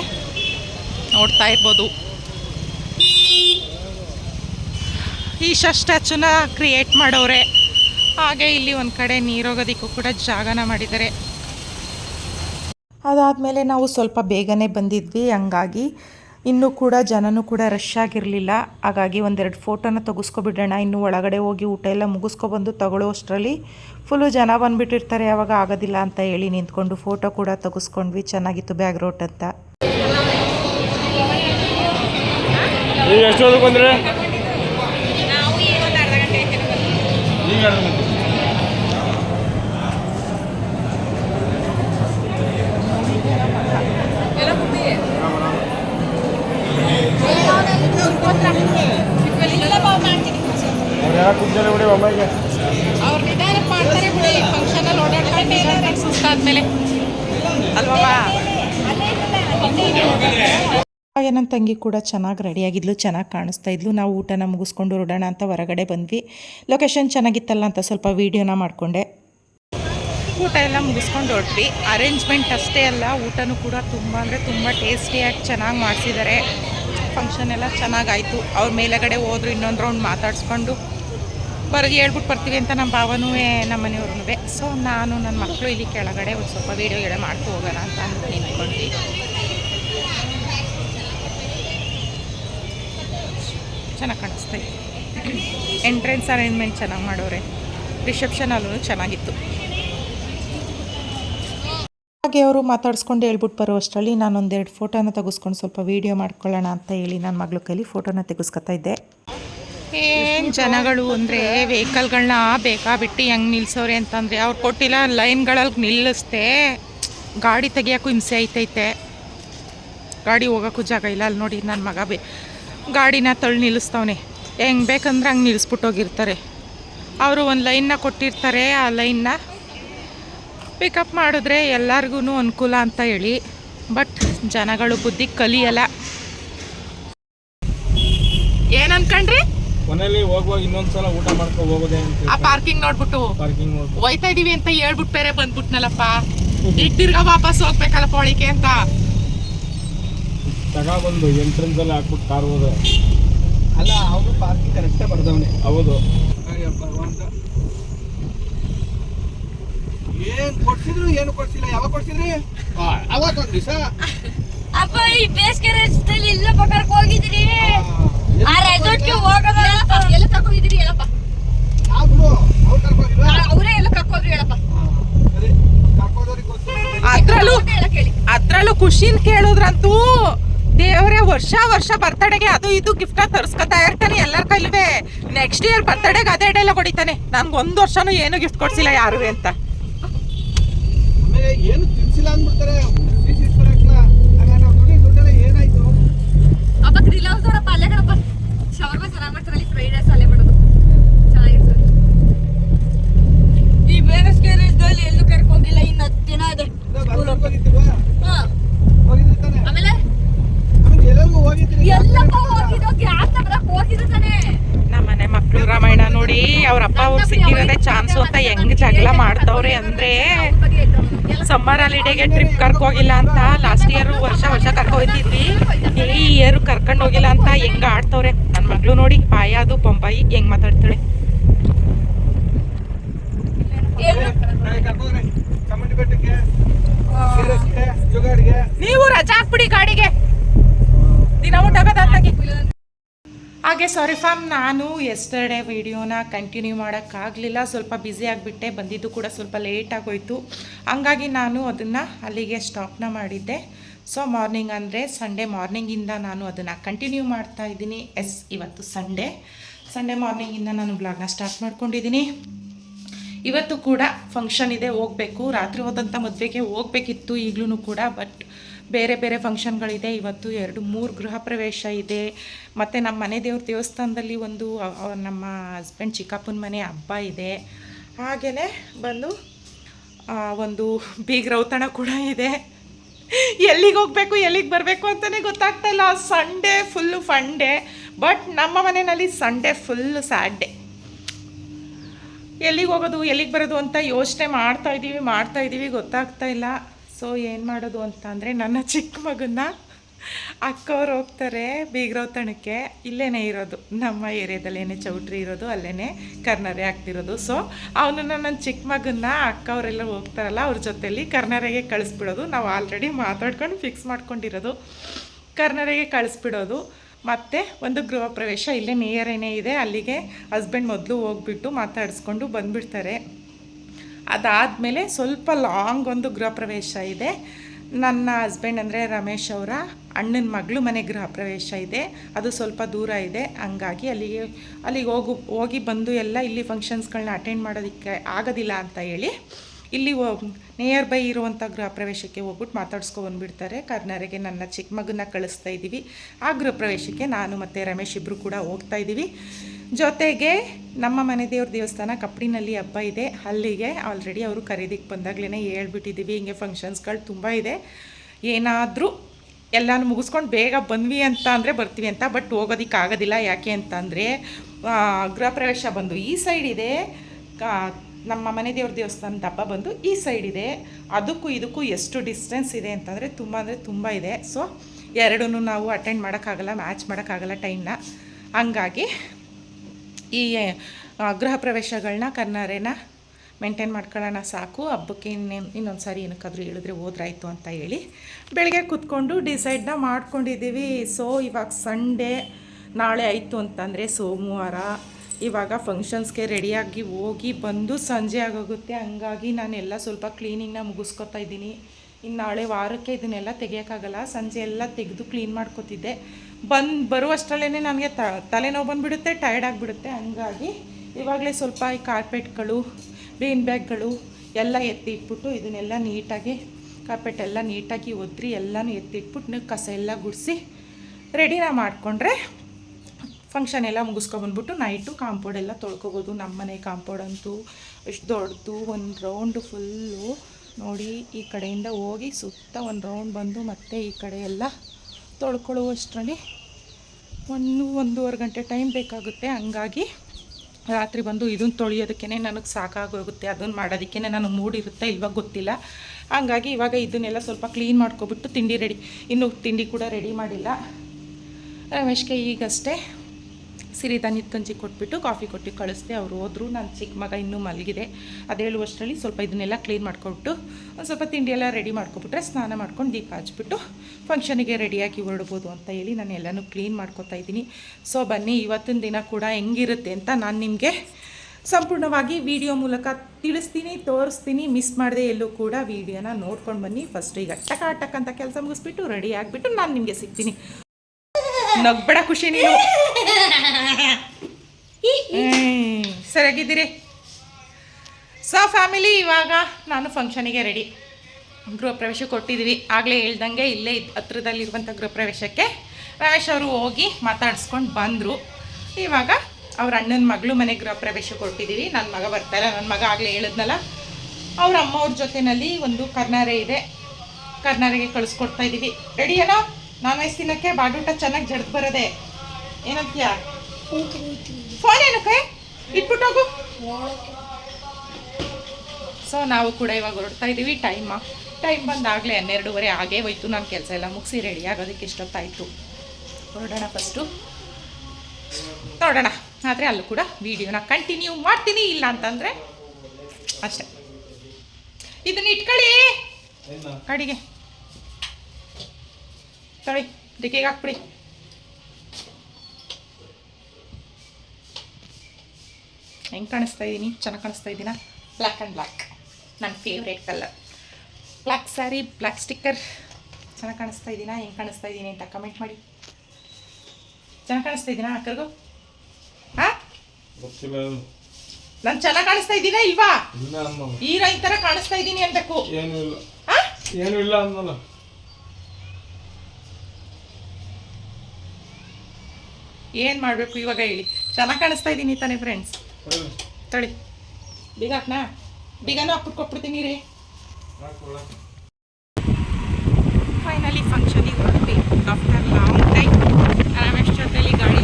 ನೋಡ್ತಾ ಇರ್ಬೋದು. ಈಶಾ ಸ್ಟ್ಯಾಚುನ ಕ್ರಿಯೇಟ್ ಮಾಡೋರೆ. ಹಾಗೆ ಇಲ್ಲಿ ಒಂದು ಕಡೆ ನೀರೋಗೋದಕ್ಕೂ ಕೂಡ ಜಾಗನ ಮಾಡಿದ್ದಾರೆ. ಅದಾದಮೇಲೆ ನಾವು ಸ್ವಲ್ಪ ಬೇಗನೆ ಬಂದಿದ್ವಿ, ಹಂಗಾಗಿ ಇನ್ನೂ ಕೂಡ ಜನನೂ ಕೂಡ ರಶ್ ಆಗಿರಲಿಲ್ಲ. ಹಾಗಾಗಿ ಒಂದೆರಡು ಫೋಟೋನ ತೆಗೆಸ್ಕೊಬಿಡೋಣ. ಇನ್ನು ಒಳಗಡೆ ಹೋಗಿ ಊಟ ಎಲ್ಲ ಮುಗಿಸ್ಕೊಬಂದು ತಗೊಳ್ಳೋ ಅಷ್ಟರಲ್ಲಿ ಫುಲ್ಲು ಜನ ಬಂದುಬಿಟ್ಟಿರ್ತಾರೆ ಯಾವಾಗ ಆಗೋದಿಲ್ಲ ಅಂತ ಹೇಳಿ ನಿಂತ್ಕೊಂಡು ಫೋಟೋ ಕೂಡ ತೆಗೆಸ್ಕೊಂಡ್ವಿ. ಚೆನ್ನಾಗಿತ್ತು ಬ್ಯಾಗ್ ರೋಟ್ ಅಂತ. ಈಗ ಎಷ್ಟು ಹೋದಕ್ಕೆ ಬಂದ್ರೆ ಬಿಡಿ ಫಂಕ್ಷನ್ ಓಡಾಡ್ಕೊಂಡು ಏನಾದ್ರು ಸುಸ್ತಾದ್ಮೇಲೆ ಅಲ್ವಾ ಹಾಗೆ ನನ್ನ ತಂಗಿ ಕೂಡ ಚೆನ್ನಾಗಿ ರೆಡಿಯಾಗಿದ್ಲು ಚೆನ್ನಾಗಿ ಕಾಣಿಸ್ತಾ ಇದ್ಲು. ನಾವು ಊಟನ ಮುಗಿಸ್ಕೊಂಡು ಹೊರಡೋಣ ಅಂತ ಹೊರಗಡೆ ಬಂದ್ವಿ. ಲೊಕೇಶನ್ ಚೆನ್ನಾಗಿತ್ತಲ್ಲ ಅಂತ ಸ್ವಲ್ಪ ವೀಡಿಯೋನ ಮಾಡಿಕೊಂಡೆ. ಊಟ ಎಲ್ಲ ಮುಗಿಸ್ಕೊಂಡು ಹೊರಟ್ವಿ. ಅರೇಂಜ್ಮೆಂಟ್ ಅಷ್ಟೇ ಅಲ್ಲ, ಊಟನೂ ಕೂಡ ತುಂಬ ಅಂದರೆ ತುಂಬ ಟೇಸ್ಟಿಯಾಗಿ ಚೆನ್ನಾಗಿ ಮಾಡಿಸಿದ್ದಾರೆ ಫಂಕ್ಷನ್ ಎಲ್ಲ ಚೆನ್ನಾಗಾಯಿತು. ಅವ್ರ ಮೇಲೆಗಡೆ ಹೋದ್ರು ಇನ್ನೊಂದು ರೌಂಡ್ ಮಾತಾಡಿಸ್ಕೊಂಡು ಬರೋದು ಹೇಳ್ಬಿಟ್ಟು ಬರ್ತೀವಿ ಅಂತ ನಮ್ಮ ಭಾವನೂ ನಮ್ಮ ಮನೆಯವ್ರೂ ಸೊ ನಾನು ನನ್ನ ಮಕ್ಕಳು ಇಲ್ಲಿ ಕೆಳಗಡೆ ಒಂದು ಸ್ವಲ್ಪ ವೀಡಿಯೋ ಗಿಡ ಮಾಡ್ಕೊ ಹೋಗೋಣ ಅಂತ ಅಂದ್ಬಿಟ್ಟು ನಿಂತ್ಕೊಂಡ್ವಿ. ಚೆನ್ನಾಗಿ ಕಾಣಿಸ್ತಾ ಇತ್ತು ಎಂಟ್ರೆನ್ಸ್ ಅರೇಂಜ್ಮೆಂಟ್ ಚೆನ್ನಾಗಿ ಮಾಡೋರೆ. ರಿಸೆಪ್ಷನ್ ಅಲ್ಲೂ ಚೆನ್ನಾಗಿತ್ತು. ಹಾಗೆ ಅವರು ಮಾತಾಡಿಸ್ಕೊಂಡು ಹೇಳ್ಬಿಟ್ಟು ಬರೋ ಅಷ್ಟರಲ್ಲಿ ನಾನು ಒಂದೆರಡು ಫೋಟೋನ ತೆಗೆಸ್ಕೊಂಡು ಸ್ವಲ್ಪ ವೀಡಿಯೋ ಮಾಡ್ಕೊಳ್ಳೋಣ ಅಂತ ಹೇಳಿ ನನ್ನ ಮಗಳು ಕೈಲಿ ಫೋಟೋನ ತೆಗೆಸ್ಕೊತಾ ಇದ್ದೆ. ಏನು ಜನಗಳು ಅಂದರೆ ವೆಹಿಕಲ್ಗಳನ್ನ ಬೇಕಾಬಿಟ್ಟು ಹೆಂಗೆ ನಿಲ್ಲಿಸೋರೆ ಅಂತಂದರೆ ಅವ್ರು ಕೊಟ್ಟಿಲ್ಲ ಲೈನ್ಗಳಲ್ಲಿ ನಿಲ್ಲಿಸ್ದೆ. ಗಾಡಿ ತೆಗಿಯೋಕ್ಕೂ ಹಿಂಸೆ ಐತೈತೆ. ಗಾಡಿ ಹೋಗೋಕ್ಕೂ ಜಾಗ ಇಲ್ಲ. ಅಲ್ಲಿ ನೋಡಿ ನನ್ನ ಮಗ ಬೇ ಗಾಡಿನ ತಳ್ಳಿ ನಿಲ್ಲಿಸ್ತವನೆ. ಹೆಂಗೆ ಬೇಕಂದ್ರೆ ಹಂಗೆ ನಿಲ್ಲಿಸ್ಬಿಟ್ಟೋಗಿರ್ತಾರೆ ಅವರು ಒಂದು ಲೈನ್ನ ಕೊಟ್ಟಿರ್ತಾರೆ ಆ ಲೈನ್ನ ಪಿಕಪ್ ಮಾಡಿದ್ರೆ ಎಲ್ಲರಿಗೂ ಅನುಕೂಲ ಅಂತ ಹೇಳಿ. ಬಟ್ ಜನಗಳು ಬುದ್ಧಿ ಕಲಿಯಲ್ಲ. ಏನು ಅನ್ಕೊಂಡ್ರಿ ಮನೇಲಿ ಹೋಗುವಾಗ ಇನ್ನೊಂದ್ಸಲ ಊಟ ಮಾಡ್ಕೊ ಹೋಗೋದೇ ಅಂತ ಆ ಪಾರ್ಕಿಂಗ್ ನೋಡ್ಬಿಟ್ಟು. ಪಾರ್ಕಿಂಗ್ ಹೋಯ್ತಾ ಇದೀವಿ ಅಂತ ಹೇಳ್ಬಿಟ್ಟು ಬೇರೆ ಬಂದ್ಬಿಟ್ನಲ್ಲಪ್ಪ. ಈಗ ತಿರ್ಗಾ ವಾಪಸ್ ಹೋಗ್ಬೇಕಲ್ಲಪ್ಪ ಒಳಿಕೆ ಅಂತ. ತಗೊಬಂದು ಎಂಟ್ರೆನ್ಸ್ ಅಲ್ಲಿ ಹಾಕ್ಬಿಟ್ಟು ಕಾರ್ ಹೋದ ಅಲ್ಲ ಅವನು ಪಾರ್ಕಿಂಗ್ ಕರೆಕ್ಟೇ ಬರ್ದವನೆ ಹೌದು. ಏನ್ ಕೊಡ್ಸಿದ್ರು ಏನು ಕೊಡ್ಸಿಲ್ಲ ಯಾವಾಗ ಕೊಡ್ಸಿದ್ರಿ? ಅವಾಗ ಒಂದ್ ದಿವಸ. ಅಪ್ಪ ಈ ಬೇಸಿಗೆ ರಜದಲ್ಲಿ ಇಲ್ಲ ಪಕ್ಕಕ್ಕೆ ಹೋಗಿದ್ರಿ ಆ ರೆಸಾರ್ಟ್ಗೆ ಹೋಗೋದಲ್ಲ ಎಲ್ಲ ಕರ್ಕೊಂಡಿದ್ರಿ ಹೇಳಪ್ಪ. ಯಾವ್ದು ಅವ್ರು ಕರ್ಕೊಂಡಿಲ್ವಾ ಅವರೇ ಎಲ್ಲ ಕರ್ಕೊಂಡ್ರಿ ಹೇಳಪ್ಪ. ಅದ್ರಲ್ಲೂ ಕೇಳಿ. ಅದ್ರಲ್ಲೂ ಖುಷಿನ್ ಕೇಳಿದ್ರಂತೂ ದೇವರೇ ವರ್ಷ ವರ್ಷ ಬರ್ತಡೆಗೆ ಅದು ಇದು ಗಿಫ್ಟ್ ತರ್ಸ್ಕೊತಾ ಇರ್ತಾನೆ ಎಲ್ಲರ ಕೈಲುವೆ. ನೆಕ್ಸ್ಟ್ ಇಯರ್ ಬರ್ತಡೆಗೆ ಅದೇ ಡೈಲಾಗ್ ಹೊಡಿತಾನೆ. ನನ್ಗೆ ಒಂದು ವರ್ಷನೂ ಏನು ಗಿಫ್ಟ್ ಕೊಡ್ಸಿಲ್ಲ ಯಾರು ಅಂತ. ಈ ಬೇರೆ ಎಲ್ಲೂ ಕರ್ಕೊಂಡಿಲ್ಲ ಇನ್ನು ಹತ್ತು ದಿನ ಇದೆ ಆಮೇಲೆ? ನಮ್ಮನೆ ಮಕ್ಕಳು ರಾಮಾಯಣ ನೋಡಿ ಅವ್ರ ಅಪ್ಪ ಅವ್ರು ಸಿಕ್ಕಿರೋದೇ ಚಾನ್ಸು ಅಂತ ಹೆಂಗ್ ಜಗಳ ಮಾಡ್ತವ್ರೆ ಅಂದ್ರೆ ಸಮ್ಮರ್ ಹಾಲಿಡೇಗೆ ಟ್ರಿಪ್ ಕರ್ಕೋಗಿಲ್ಲ ಅಂತ ಲಾಸ್ಟ್ ಇಯರ್ ವರ್ಷ ವರ್ಷ ಕರ್ಕೊಯ್ತಿದ್ವಿ. ಈ ಇಯರ್ ಕರ್ಕೊಂಡು ಹೋಗಿಲ್ಲ ಅಂತ ಹೆಂಗ್ ಆಡ್ತವ್ರೆ? ನನ್ನ ಮಗಳು ನೋಡಿ ಪಾಯ ಅದು ಪೊಂಬಾಯಿ ಹೆಂಗ್ ಮಾತಾಡ್ತಾಳೆ? ನೀವು ರಜಾ ಹಾಕ್ಬಿಡಿ ಗಾಡಿಗೆ ಹಾಗೆ ಸಾರಿ ಫಾಮ್ ನಾನು ಎಸ್ಟರ್ಡೇ ವಿಡಿಯೋನ ಕಂಟಿನ್ಯೂ ಮಾಡೋಕ್ಕಾಗಲಿಲ್ಲ. ಸ್ವಲ್ಪ ಬ್ಯುಸಿ ಆಗಿಬಿಟ್ಟೆ, ಬಂದಿದ್ದು ಕೂಡ ಸ್ವಲ್ಪ ಲೇಟ್ ಆಗೋಯ್ತು. ಹಂಗಾಗಿ ನಾನು ಅದನ್ನು ಅಲ್ಲಿಗೆ ಸ್ಟಾಪ್ನ ಮಾಡಿದ್ದೆ. ಸೊ ಮಾರ್ನಿಂಗ್ ಅಂದರೆ ಸಂಡೇ ಮಾರ್ನಿಂಗಿಂದ ನಾನು ಅದನ್ನು ಕಂಟಿನ್ಯೂ ಮಾಡ್ತಾ ಇದ್ದೀನಿ. ಎಸ್ ಇವತ್ತು ಸಂಡೇ ಸಂಡೇ ಮಾರ್ನಿಂಗಿಂದ ನಾನು ಬ್ಲಾಗ್ನ ಸ್ಟಾರ್ಟ್ ಮಾಡ್ಕೊಂಡಿದ್ದೀನಿ. ಇವತ್ತು ಕೂಡ ಫಂಕ್ಷನ್ ಇದೆ, ಹೋಗಬೇಕು. ರಾತ್ರಿ ಹೋದಂಥ ಮದುವೆಗೆ ಹೋಗಬೇಕಿತ್ತು ಈಗಲೂ ಕೂಡ ಬಟ್ ಬೇರೆ ಬೇರೆ ಫಂಕ್ಷನ್ಗಳಿದೆ. ಇವತ್ತು ಎರಡು ಮೂರು ಗೃಹ ಪ್ರವೇಶ ಇದೆ. ಮತ್ತು ನಮ್ಮ ಮನೆ ದೇವ್ರ ದೇವಸ್ಥಾನದಲ್ಲಿ ಒಂದು ನಮ್ಮ ಹಸ್ಬೆಂಡ್ ಚಿಕ್ಕಪ್ಪನ ಮನೆ ಹಬ್ಬ ಇದೆ. ಹಾಗೆಯೇ ಬಂದು ಒಂದು ಬೀಗ್ರೌತಣ ಕೂಡ ಇದೆ. ಎಲ್ಲಿಗೆ ಹೋಗಬೇಕು, ಎಲ್ಲಿಗೆ ಬರಬೇಕು ಅಂತಲೇ ಗೊತ್ತಾಗ್ತಾ ಇಲ್ಲ. ಸಂಡೇ ಫುಲ್ಲು ಫಂಡೇ ಬಟ್ ನಮ್ಮ ಮನೆಯಲ್ಲಿ ಸಂಡೇ ಫುಲ್ಲು ಸ್ಯಾಡ್ ಡೇ ಎಲ್ಲಿಗೆ ಹೋಗೋದು, ಎಲ್ಲಿಗೆ ಬರೋದು ಅಂತ ಯೋಚನೆ ಮಾಡ್ತಾ ಇದ್ದೀವಿ ಮಾಡ್ತಾ ಇದ್ದೀವಿ ಗೊತ್ತಾಗ್ತಾ ಇಲ್ಲ. ಸೊ ಏನು ಮಾಡೋದು ಅಂತ ಅಂದರೆ ನನ್ನ ಚಿಕ್ಕ ಮಗನ್ನ ಅಕ್ಕವ್ರು ಹೋಗ್ತಾರೆ ಬೀಗ್ರೌತಣಕ್ಕೆ ಇಲ್ಲೇ ಇರೋದು. ನಮ್ಮ ಏರಿಯಾದಲ್ಲೇನೆ ಚೌಟ್ರಿ ಇರೋದು ಅಲ್ಲೇ ಕರ್ನರೆ ಆಗ್ತಿರೋದು. ಸೊ ಅವನನ್ನು ನನ್ನ ಚಿಕ್ಕ ಮಗನ್ನ ಅಕ್ಕವರೆಲ್ಲ ಹೋಗ್ತಾರಲ್ಲ, ಅವ್ರ ಜೊತೆಲಿ ಕರ್ನರೆಗೆ ಕಳಿಸ್ಬಿಡೋದು. ನಾವು ಆಲ್ರೆಡಿ ಮಾತಾಡ್ಕೊಂಡು ಫಿಕ್ಸ್ ಮಾಡ್ಕೊಂಡಿರೋದು. ಕರ್ನರೆಗೆ ಕಳಿಸ್ಬಿಡೋದು. ಮತ್ತು ಒಂದು ಗೃಹ ಪ್ರವೇಶ ಇಲ್ಲೇ ನಿಯರೇನೇ ಇದೆ, ಅಲ್ಲಿಗೆ ಹಸ್ಬೆಂಡ್ ಮೊದಲು ಹೋಗ್ಬಿಟ್ಟು ಮಾತಾಡಿಸ್ಕೊಂಡು ಬಂದುಬಿಡ್ತಾರೆ. ಅದಾದಮೇಲೆ ಸ್ವಲ್ಪ ಲಾಂಗ್ ಒಂದು ಗೃಹ ಪ್ರವೇಶ ಇದೆ. ನನ್ನ ಹಸ್ಬೆಂಡ್ ಅಂದರೆ ರಮೇಶ್ ಅವರ ಅಣ್ಣನ ಮಗಳು ಮನೆ ಗೃಹ ಪ್ರವೇಶ ಇದೆ. ಅದು ಸ್ವಲ್ಪ ದೂರ ಇದೆ. ಹಂಗಾಗಿ ಅಲ್ಲಿಗೆ ಅಲ್ಲಿಗೆ ಹೋಗು, ಹೋಗಿ ಬಂದು ಎಲ್ಲ ಇಲ್ಲಿ ಫಂಕ್ಷನ್ಸ್ಗಳನ್ನ ಅಟೆಂಡ್ ಮಾಡೋದಕ್ಕೆ ಆಗೋದಿಲ್ಲ ಅಂತ ಹೇಳಿ ಇಲ್ಲಿ ನಿಯರ್ ಬೈ ಇರುವಂಥ ಗೃಹ ಪ್ರವೇಶಕ್ಕೆ ಹೋಗ್ಬಿಟ್ಟು ಮಾತಾಡ್ಸ್ಕೊಬಂದ್ಬಿಡ್ತಾರೆ ಕರ್ನಾರೆಗೆ ನನ್ನ ಚಿಕ್ಕ ಮಗನ ಕಳಿಸ್ತಾ ಇದ್ದೀವಿ ಆ ಗೃಹ ಪ್ರವೇಶಕ್ಕೆ ನಾನು ಮತ್ತು ರಮೇಶ್ ಇಬ್ಬರು ಕೂಡ ಹೋಗ್ತಾ ಇದ್ದೀವಿ ಜೊತೆಗೆ ನಮ್ಮ ಮನೆ ದೇವ್ರ ದೇವಸ್ಥಾನ ಕಪ್ಪಡಿನಲ್ಲಿ ಹಬ್ಬ ಇದೆ. ಅಲ್ಲಿಗೆ ಆಲ್ರೆಡಿ ಅವರು ಖರೀದಿಗೆ ಬಂದಾಗಲೇ ಹೇಳ್ಬಿಟ್ಟಿದ್ದೀವಿ ಹಿಂಗೆ ಫಂಕ್ಷನ್ಸ್ಗಳು ತುಂಬ ಇದೆ. ಏನಾದರೂ ಎಲ್ಲನೂ ಮುಗಿಸ್ಕೊಂಡು ಬೇಗ ಬಂದ್ವಿ ಅಂತ ಅಂದರೆ ಬರ್ತೀವಿ ಅಂತ ಬಟ್ ಹೋಗೋದಕ್ಕೆ ಆಗೋದಿಲ್ಲ. ಯಾಕೆ ಅಂತಂದರೆ ಗೃಹ ಪ್ರವೇಶ ಬಂದು ಈ ಸೈಡ್ ಇದೆ. ನಮ್ಮ ಮನೆ ದೇವ್ರ ದೇವಸ್ಥಾನದ ಹಬ್ಬ ಬಂದು ಈ ಸೈಡ್ ಇದೆ. ಅದಕ್ಕೂ ಇದಕ್ಕೂ ಎಷ್ಟು ಡಿಸ್ಟೆನ್ಸ್ ಇದೆ ಅಂತಂದರೆ ತುಂಬ ಅಂದರೆ ತುಂಬ ಇದೆ. ಸೊ ಎರಡೂ ನಾವು ಅಟೆಂಡ್ ಮಾಡೋಕ್ಕಾಗಲ್ಲ ಮ್ಯಾಚ್ ಮಾಡೋಕ್ಕಾಗಲ್ಲ ಟೈಮ್ನ ಹಂಗಾಗಿ ಈ ಗೃಹ ಪ್ರವೇಶಗಳನ್ನ ಕನ್ನರೇನ ಮೇಂಟೈನ್ ಮಾಡ್ಕೊಳ್ಳೋಣ ಸಾಕು. ಹಬ್ಬಕ್ಕೆ ಇನ್ನೇನು, ಇನ್ನೊಂದು ಸಾರಿ ಏನಕ್ಕಾದರೂ ಹೇಳಿದ್ರೆ ಹೋದ್ರಾಯ್ತು ಅಂತ ಹೇಳಿ ಬೆಳಗ್ಗೆ ಕೂತ್ಕೊಂಡು ಡಿಸೈಡ್ನ ಮಾಡ್ಕೊಂಡಿದ್ದೀವಿ. ಸೊ ಇವಾಗ ಸಂಡೇ ನಾಳೆ ಆಯಿತು ಅಂತಂದರೆ ಸೋಮವಾರ. ಇವಾಗ ಫಂಕ್ಷನ್ಸ್ಗೆ ರೆಡಿಯಾಗಿ ಹೋಗಿ ಬಂದು ಸಂಜೆ ಆಗೋಗುತ್ತೆ. ಹಂಗಾಗಿ ನಾನೆಲ್ಲ ಸ್ವಲ್ಪ ಕ್ಲೀನಿಂಗ್ನ ಮುಗಿಸ್ಕೊತಾ ಇದ್ದೀನಿ. ಇನ್ನು ನಾಳೆ ವಾರಕ್ಕೆ ಇದನ್ನೆಲ್ಲ ತೆಗಿಯೋಕ್ಕಾಗಲ್ಲ. ಸಂಜೆ ಎಲ್ಲ ತೆಗೆದು ಕ್ಲೀನ್ ಮಾಡ್ಕೊತಿದ್ದೆ. ಬಂದು ಬರುವಷ್ಟರಲ್ಲೇ ನನಗೆ ತ, ತಲೆನೋವು ಬಂದುಬಿಡುತ್ತೆ ಟೈರ್ಡ್ ಆಗಿಬಿಡುತ್ತೆ. ಹಂಗಾಗಿ ಇವಾಗಲೇ ಸ್ವಲ್ಪ ಈ ಕಾರ್ಪೆಟ್ಗಳು ಬೇನ್ ಬ್ಯಾಗ್ಗಳು ಎಲ್ಲ ಎತ್ತಿ ಇಟ್ಬಿಟ್ಟು ಇದನ್ನೆಲ್ಲ ನೀಟಾಗಿ ಕಾರ್ಪೆಟ್ ಎಲ್ಲ ನೀಟಾಗಿ ಒದ್ರಿ ಎಲ್ಲನೂ ಎತ್ತಿಟ್ಬಿಟ್ಟು ಕಸ ಎಲ್ಲ ಗುಡಿಸಿ ರೆಡಿನ ಮಾಡಿಕೊಂಡ್ರೆ ಫಂಕ್ಷನ್ ಎಲ್ಲ ಮುಗಿಸ್ಕೊಬಂದ್ಬಿಟ್ಟು ನೈಟು ಕಾಂಪೌಂಡ್ ಎಲ್ಲ ತೊಳ್ಕೊಬೋದು. ನಮ್ಮ ಮನೆ ಕಾಂಪೌಂಡ್ ಅಂತೂ ಎಷ್ಟು ದೊಡ್ಡದು, ಒಂದು ರೌಂಡ್ ಫುಲ್ಲು ನೋಡಿ ಈ ಕಡೆಯಿಂದ ಹೋಗಿ ಸುತ್ತ ಒಂದು ರೌಂಡ್ ಬಂದು ಮತ್ತೆ ಈ ಕಡೆ ಎಲ್ಲ ತೊಳ್ಕೊಳ್ಳುವಷ್ಟರಲ್ಲಿ ಒಂದು ಒಂದೂವರೆ ಗಂಟೆ ಟೈಮ್ ಬೇಕಾಗುತ್ತೆ. ಹಂಗಾಗಿ ರಾತ್ರಿ ಬಂದು ಇದನ್ನು ತೊಳೆಯೋದಕ್ಕೇ ನನಗೆ ಸಾಕಾಗೋಗುತ್ತೆ ಅದನ್ನು ಮಾಡೋದಕ್ಕೇ ನನಗೆ ಮೂಡಿರುತ್ತೆ ಇಲ್ವಾ ಗೊತ್ತಿಲ್ಲ. ಹಂಗಾಗಿ ಇವಾಗ ಇದನ್ನೆಲ್ಲ ಸ್ವಲ್ಪ ಕ್ಲೀನ್ ಮಾಡ್ಕೊಬಿಟ್ಟು ತಿಂಡಿ ರೆಡಿ ಇನ್ನೂ ತಿಂಡಿ ಕೂಡ ರೆಡಿ ಮಾಡಿಲ್ಲ. ರಮೇಶ್ಗೆ ಈಗಷ್ಟೇ ಸಿರಿಧಾನ್ಯದ ಗಂಜಿ ಕೊಟ್ಬಿಟ್ಟು ಕಾಫಿ ಕೊಟ್ಟು ಕಳಿಸ್ದೆ. ಅವ್ರು ಹೋದ್ರು. ನನ್ನ ಚಿಕ್ಕ ಮಗ ಇನ್ನೂ ಮಲಗಿದೆ. ಅದು ಹೇಳುವಷ್ಟರಲ್ಲಿ ಸ್ವಲ್ಪ ಇದನ್ನೆಲ್ಲ ಕ್ಲೀನ್ ಮಾಡ್ಕೊಬಿಟ್ಟು, ಒಂದು ಸ್ವಲ್ಪ ತಿಂಡಿ ಎಲ್ಲ ರೆಡಿ ಮಾಡ್ಕೊಬಿಟ್ರೆ ಸ್ನಾನ ಮಾಡ್ಕೊಂಡು ದೀಪ ಹಚ್ಬಿಟ್ಟು ಫಂಕ್ಷನಿಗೆ ರೆಡಿಯಾಗಿ ಹೊರಡ್ಬೋದು ಅಂತ ಹೇಳಿ ನಾನು ಎಲ್ಲನೂ ಕ್ಲೀನ್ ಮಾಡ್ಕೊತಾ ಇದ್ದೀನಿ. ಸೊ ಬನ್ನಿ, ಇವತ್ತಿನ ದಿನ ಕೂಡ ಹೆಂಗಿರುತ್ತೆ ಅಂತ ನಾನು ನಿಮಗೆ ಸಂಪೂರ್ಣವಾಗಿ ವಿಡಿಯೋ ಮೂಲಕ ತಿಳಿಸ್ತೀನಿ, ತೋರಿಸ್ತೀನಿ. ಮಿಸ್ ಮಾಡದೆ ಎಲ್ಲೂ ಕೂಡ ವಿಡಿಯೋನ ನೋಡ್ಕೊಂಡು ಬನ್ನಿ. ಫಸ್ಟ್ ಈಗ ಟಕ ಟಕ್ ಅಂತ ಕೆಲಸ ಮುಗಿಸ್ಬಿಟ್ಟು ರೆಡಿ ಆಗಿಬಿಟ್ಟು ನಾನು ನಿಮಗೆ ಸಿಗ್ತೀನಿ. ನಗ್ಬೇಡ ಖುಷಿ ನೀನು. ಸರಿಯಾಗಿದ್ದೀರಿ. ಸೊ ಫ್ಯಾಮಿಲಿ ಇವಾಗ ನಾನು ಫಂಕ್ಷನಿಗೆ ರೆಡಿ ಗೃಹ ಪ್ರವೇಶ ಕೊಟ್ಟಿದ್ದೀವಿ. ಆಗಲೇ ಹೇಳ್ದಂಗೆ ಇಲ್ಲೇ ಇದ್ ಹತ್ರದಲ್ಲಿರುವಂಥ ಗೃಹ ಪ್ರವೇಶಕ್ಕೆ ರಮೇಶ್ ಅವರು ಹೋಗಿ ಮಾತಾಡಿಸ್ಕೊಂಡು ಬಂದರು. ಇವಾಗ ಅವ್ರ ಅಣ್ಣನ ಮಗಳು ಮನೆ ಗೃಹ ಪ್ರವೇಶ ಕೊಟ್ಟಿದ್ದೀವಿ. ನನ್ನ ಮಗ ಬರ್ತಾರೆ ನನ್ನ ಮಗ ಆಗಲೇ ಹೇಳಿದ್ನಲ್ಲ. ಅವ್ರ ಅಮ್ಮವ್ರ ಜೊತೆಯಲ್ಲಿ ಒಂದು ಕರ್ನಾರೆ ಇದೆ. ಕರ್ನಾರೆಗೆ ಕಳಿಸ್ಕೊಡ್ತಾ ಇದ್ದೀವಿ. ರೆಡಿ ಏನೋ? ನಾನ್ ವೆಜ್ ತಿನ್ನೋಕ್ಕೆ ಬಾಡೂಟ ಚೆನ್ನಾಗಿ ಜಡ್ದು ಬರೋದೆ. ಏನಂತೀಯ? ಫೋನ್ ಏನಕ್ಕೆ? ಇಟ್ಬಿಟ್ಟು ಹೋಗು. ಸೊ ನಾವು ಕೂಡ ಇವಾಗ ಹೊರಡ್ತಾ ಇದ್ದೀವಿ ಟೈಮ್ ಟೈಮ್ ಬಂದಾಗಲೇ ಹನ್ನೆರಡೂವರೆ ಆಗೇ ಹೋಯ್ತು. ನಾನು ಕೆಲಸ ಎಲ್ಲ ಮುಗಿಸಿ ರೆಡಿ ಆಗೋದಕ್ಕೆ ಇಷ್ಟೊತ್ತಾಯಿತು ಹೊರಡೋಣ ಫಸ್ಟು ನೋಡೋಣ. ಆದರೆ ಅಲ್ಲೂ ಕೂಡ ವಿಡಿಯೋನ ಕಂಟಿನ್ಯೂ ಮಾಡ್ತೀನಿ. ಇಲ್ಲ ಅಂತಂದರೆ ಅಷ್ಟೆ. ಇದನ್ನ ಇಟ್ಕೊಳ್ಳಿ. ಕಡಿಗೆ. ತಳಿ ಡಿಕ್ಕಿಗೆ ಹಾಕ್ಬಿಡಿ ಹೆಂಗೆ ಕಾಣಿಸ್ತಾ ಇದ್ದೀನಿ ಚೆನ್ನಾಗಿ ಕಾಣಿಸ್ತಾ ಇದ್ದೀನ ಬ್ಲ್ಯಾಕ್ ಆ್ಯಂಡ್ ಬ್ಲ್ಯಾಕ್ ನನ್ನ favourite colour black sari black sticker ಚೆನ್ನಾಗಿ ಕಾಣಿಸ್ತಾ ಇದ್ದೀನಾ ಹೆಂಗೆ ಕಾಣಿಸ್ತಾ ಇದ್ದೀನಿ ಅಂತ ಕಮೆಂಟ್ ಮಾಡಿ. ಚೆನ್ನಾಗಿ ಕಾಣಿಸ್ತಾ ಇದ್ದೀನಾ ಅಕ್ಕರಿಗೂ ಹಾಂ ನಾನು ಚೆನ್ನಾಗಿ ಕಾಣಿಸ್ತಾ ಇದ್ದೀನಾ ಇಲ್ವಾ? ಅನ್ನೋ ಹೀರೋಯಿನ್ ಥರ ಕಾಣಿಸ್ತಾ ಇದ್ದೀನಿ ಅನ್ಬೇಕು ಏನು ಇಲ್ಲ. ಏನು ಇಲ್ಲ ಅನ್ನಲ್ಲ ಏನು ಮಾಡಬೇಕು ಇವಾಗ ಹೇಳಿ. ಚೆನ್ನಾಗಿ ಕಾಣಿಸ್ತಾ ಇದ್ದೀನಿ ತಾನೇ ಫ್ರೆಂಡ್ಸ್ ತಳಿ ಬೀಗ ಹಾಕ್ನಾ? ಬೀಗನೂ ಹಾಕ್ಬಿಟ್ಟು ಕೊಟ್ಬಿಡ್ತೀನಿ ರೀ. ಫೈನಲಿ ಫಂಕ್ಷನಿಗೆ ಬರ್ತೀವಿ ಆಫ್ಟರ್ ಲಾಂಗ್ ಟೈಮ್ ರಾಮೇಶ್ವರದಲ್ಲಿ ಗಾಡಿ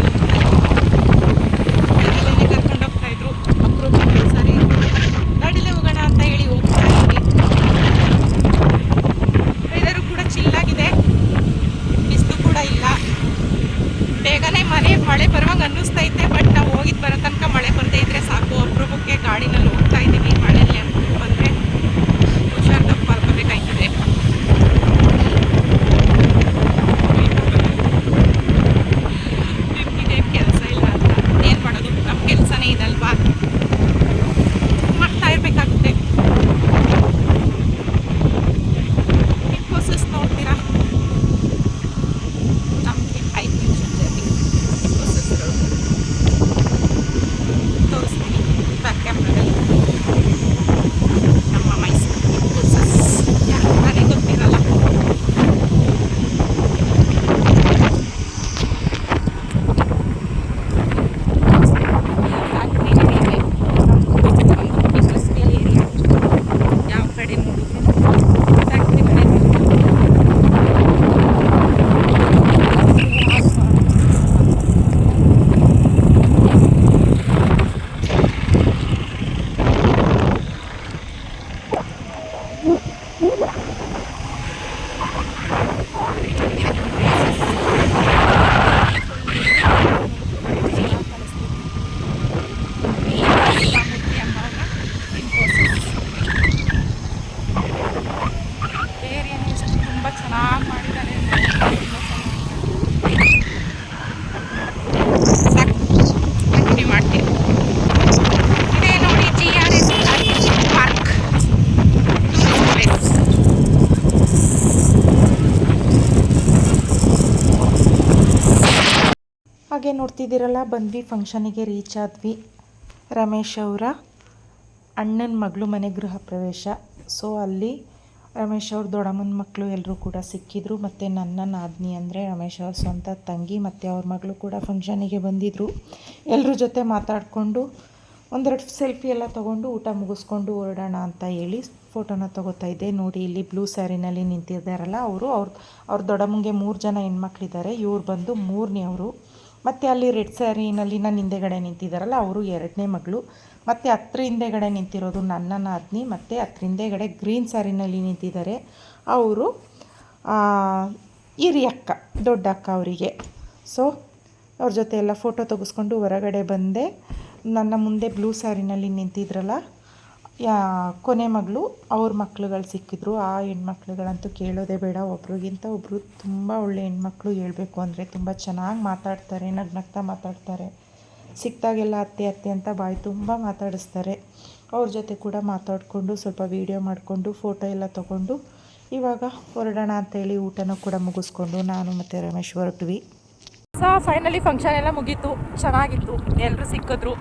ನೋಡ್ತಿದ್ದೀರಲ್ಲ? ಬಂದ್ವಿ ಫಂಕ್ಷನಿಗೆ ರೀಚ್ ಆದ್ವಿ. ರಮೇಶ್ ಅವರ ಅಣ್ಣನ ಮಗಳು ಮನೆ ಗೃಹ ಪ್ರವೇಶ. ಸೊ ಅಲ್ಲಿ ರಮೇಶ್ ಅವ್ರ ದೊಡ್ಡಮ್ಮನ ಮಕ್ಕಳು ಎಲ್ಲರೂ ಕೂಡ ಸಿಕ್ಕಿದ್ರು. ಮತ್ತು ನನ್ನ ನಾದಿನಿ ಅಂದರೆ ರಮೇಶ್ ಅವ್ರ ಸ್ವಂತ ತಂಗಿ, ಮತ್ತು ಅವ್ರ ಮಗಳು ಕೂಡ ಫಂಕ್ಷನಿಗೆ ಬಂದಿದ್ದರು ಎಲ್ಲರ ಜೊತೆ ಮಾತಾಡಿಕೊಂಡು ಒಂದೆರಡು ಸೆಲ್ಫಿ ಎಲ್ಲ ತೊಗೊಂಡು ಊಟ ಮುಗಿಸ್ಕೊಂಡು ಹೊರಡೋಣ ಅಂತ ಹೇಳಿ ಫೋಟೋನ ತೊಗೋತಾ ಇದ್ದೆ. ನೋಡಿ, ಇಲ್ಲಿ ಬ್ಲೂ ಸ್ಯಾರಿನಲ್ಲಿ ನಿಂತಿದ್ದಾರಲ್ಲ, ಅವರು, ಅವ್ರ ಅವ್ರ ದೊಡ್ಡಮ್ಮಂಗೆ ಮೂರು ಜನ ಹೆಣ್ಮಕ್ಳಿದ್ದಾರೆ. ಇವ್ರು ಬಂದು ಮೂರನೇ ಅವರು. ಮತ್ತು ಅಲ್ಲಿ ರೆಡ್ ಸ್ಯಾರಿನಲ್ಲಿ ನನ್ನ ಹಿಂದೆಗಡೆ ನಿಂತಿದ್ದಾರಲ್ಲ ಅವರು ಎರಡನೇ ಮಗಳು. ಮತ್ತು ಹತ್ರ ಹಿಂದೆಗಡೆ ನಿಂತಿರೋದು ನನ್ನ ನಾದಿನಿ, ಮತ್ತು ಹತ್ರ ಹಿಂದೆಗಡೆ ಗ್ರೀನ್ ಸ್ಯಾರಿನಲ್ಲಿ ನಿಂತಿದ್ದಾರೆ ಅವರು ಹಿರಿಯಕ್ಕ ದೊಡ್ಡ ಅಕ್ಕ ಅವರಿಗೆ. ಸೊ ಅವ್ರ ಜೊತೆ ಎಲ್ಲ ಫೋಟೋ ತೆಗೆಸ್ಕೊಂಡು ಹೊರಗಡೆ ಬಂದೆ. ನನ್ನ ಮುಂದೆ ಬ್ಲೂ ಸ್ಯಾರಿನಲ್ಲಿ ನಿಂತಿದ್ರಲ್ಲ ಯಾ, ಕೊನೆ ಮಗಳು ಅವ್ರ ಮಕ್ಳುಗಳು ಸಿಕ್ಕಿದ್ರು. ಆ ಹೆಣ್ಮಕ್ಳುಗಳಂತೂ ಕೇಳೋದೇ ಬೇಡ. ಒಬ್ರಿಗಿಂತ ಒಬ್ಬರು ತುಂಬ ಒಳ್ಳೆ ಹೆಣ್ಮಕ್ಳು ಹೇಳಬೇಕು ಅಂದರೆ ತುಂಬ ಚೆನ್ನಾಗಿ ಮಾತಾಡ್ತಾರೆ, ನಗ್ನಗ್ತಾ ಮಾತಾಡ್ತಾರೆ. ಸಿಕ್ಕಿದಾಗೆಲ್ಲ ಅತ್ತೆ ಅತ್ತೆ ಅಂತ ಬಾಯಿ ತುಂಬ ಮಾತಾಡಿಸ್ತಾರೆ. ಅವ್ರ ಜೊತೆ ಕೂಡ ಮಾತಾಡಿಕೊಂಡು, ಸ್ವಲ್ಪ ವೀಡಿಯೋ ಮಾಡಿಕೊಂಡು, ಫೋಟೋ ಎಲ್ಲ ತೊಗೊಂಡು ಇವಾಗ ಹೊರಡೋಣ ಅಂತೇಳಿ ಊಟನೂ ಕೂಡ ಮುಗಿಸ್ಕೊಂಡು ನಾನು ಮತ್ತು ರಮೇಶ್ ಹೊರಟ್ವಿ. ಸೊ ಫೈನಲಿ ಫಂಕ್ಷನ್ ಎಲ್ಲ ಮುಗೀತು. ಚೆನ್ನಾಗಿತ್ತು. ಎಲ್ಲರೂ ಸಿಕ್ಕಿದ್ರು.